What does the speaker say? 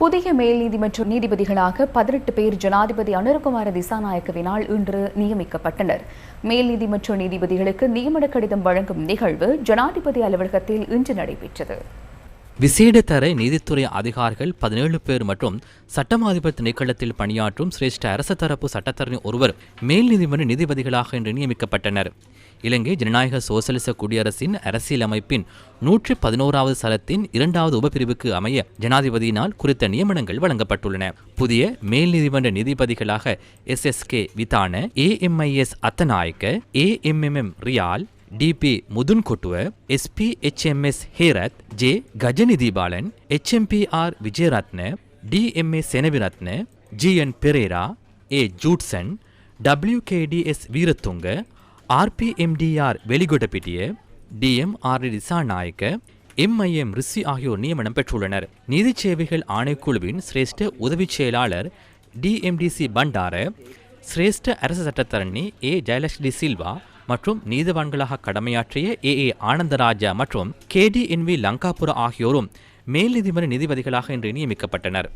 புதிய மேல் நீதிமன்ற நீதிபதிகளாக பதினெட்டு பேர் ஜனாதிபதி அனுர்குமார திசாநாயக்கவினால் இன்று நியமிக்கப்பட்டனர். மேல் நீதிமன்ற நீதிபதிகளுக்கு நியமன கடிதம் வழங்கும் நிகழ்வு ஜனாதிபதி அலுவலகத்தில் இன்று நடைபெற்றது. விசேட தர நீதித்துறை அதிகாரிகள் பதினேழு பேர் மற்றும் சட்டமாதிபர் திணைக்களத்தில் பணியாற்றும் சிரேஷ்ட அரச தரப்பு சட்டத்தரணி ஒருவர் மேல் நீதிமன்ற நீதிபதிகளாக இன்று நியமிக்கப்பட்டனர். இலங்கை ஜனநாயக சோசலிச குடியரசின் அரசியலமைப்பின் நூற்றி பதினோராவது சலத்தின் இரண்டாவது உபபிரிவுக்கு அமைய ஜனாதிபதியினால் குறித்த நியமனங்கள் வழங்கப்பட்டுள்ளன. புதிய மேல் நீதிமன்ற நீதிபதிகளாக S S K Vidana AMIS Athanayake AMMM Real DP Mudunkotuwa SP HMS Herath J Gajanithi Balan HMPR Wijeratne DMA Senaviratne GN Perera A Judson WKDS Weerathunga RPMDR Welikodapitiya DM R Dissanayake MIM Rishi ஆகியோர் நியமனம் பெற்றுள்ளனர். நிதி சேவைகள் ஆணைக்குழுவின் சிரேஷ்ட உதவிச் செயலாளர் டிஎம்டிசி பண்டார சிரேஷ்ட அரசு சட்டத்தரணி ஏ ஜெயலட்சுமி சில்வா மற்றும் நீதிவான்களாக கடமையாற்றிய ஏ ஏ ஆனந்தராஜா மற்றும் K D N V Lankapura ஆகியோரும் மேல் நீதிமன்ற நீதிபதிகளாக இன்று நியமிக்கப்பட்டனர்.